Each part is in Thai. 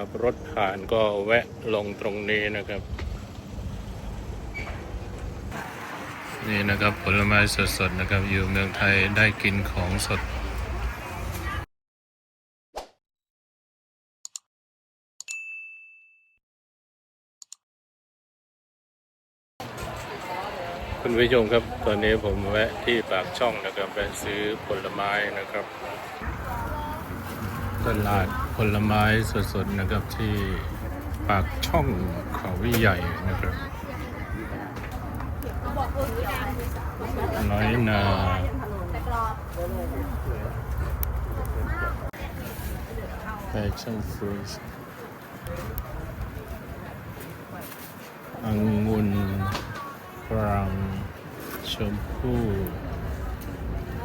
ขับ รถผ่านก็แวะลงตรงนี้นะครับ นี่นะครับผลไม้สดๆนะครับ อยู่เมืองไทยได้กินของสดคุณผู้ชมครับ ตอนนี้ผมแวะที่ปากช่องนะครับแวะซื้อผลไม้นะครับ ตลาดผลไม้สดๆนะครับที่ปากช่องเขาวิใหญ่นะครับน้อยนาแฟชั่นฟรุตองุ่นฝรั่งชมพู่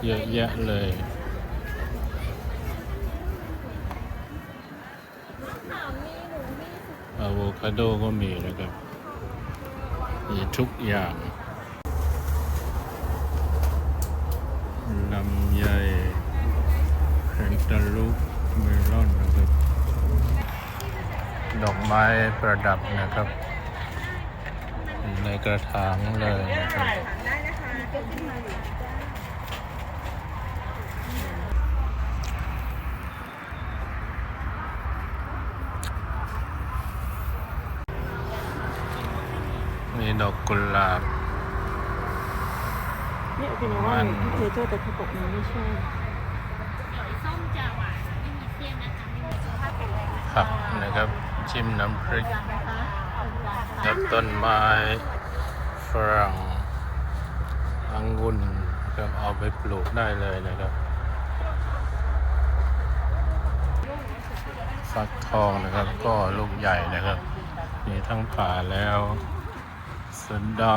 เยอะแยะเลย อะโวคาโดก็มีนะครับ มีทุกอย่างลำไยแคนตาลูปเมลอนนะครับ ดอกไม้ประดับนะครับ ในกระถางเลยนะครับ มีดอกกุหลาบเนี่ยโอเคนะว่าเทเจอร์แต่ที่ปกมันไม่ใช่ส้มจะหวานไม่มีเปรี้ยวนะคะไม่มีสุขภาพแข็งแรงนะผักนะครับจิ้มน้ำพริกนะคะเอาหวานกับต้นไม้ฝรั่งองุ่นก็เอาไปปลูกได้เลยนะครับฟักทองนะครับ ก็ลูกใหญ่นะครับ มีทั้งผ่าแล้ว สะเดา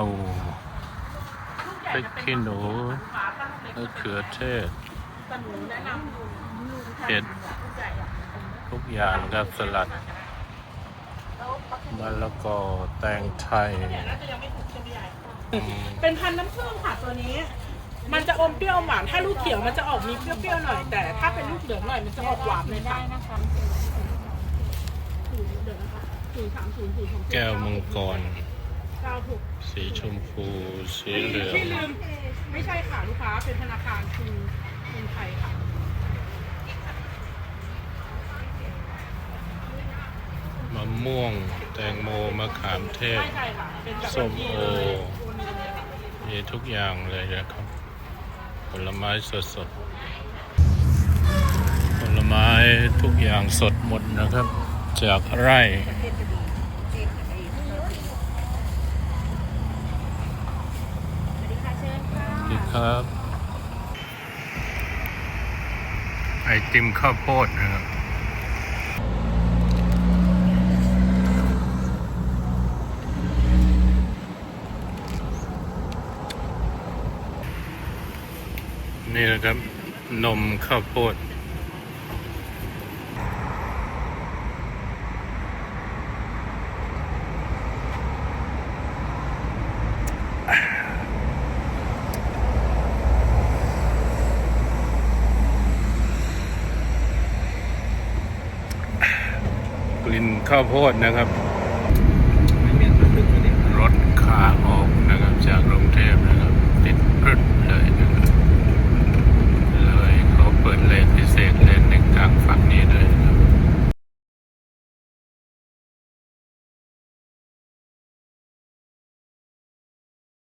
พริกขี้หนูมะเขือเทศเห็ดทุกอย่างครับสลัดมะละกอแตงไทยอืมเป็นพันธุ์น้ำผึ้งค่ะตัวนี้ มันจะอมเปรี้ยวหวาน ถ้าลูกเขียวมันจะออกมีเปรี้ยวๆหน่อย แต่ถ้าเป็นลูกเหลืองหน่อยมันจะออกหวานเลยได้ค่ะนะคะเดี๋ยวนะคะศูนย์สามศูนย์ศูนย์สองแก้วมังกร เก้าหกสีชมพูสีเหลืองที่ลืมไม่ใช่ค่ะลูกค้าเป็นธนาคารกรุงกรุงไทยค่ะมะม่วง แตงโมมะขามเทศใช่ใช่ค่ะเป็นแบบส้มโอโอนเงินเลยค่ะมีทุกอย่างเลยนะครับ ผลไม้สดสดๆผลไม้ทุกอย่างสดหมดนะครับ จากไร่ดี ครับไอติมข้าวโพดนะครับ นี่นะครับ นมข้าวโพดก ลิ่นข้าวโพดนะครับรถขาออกนะครับจากก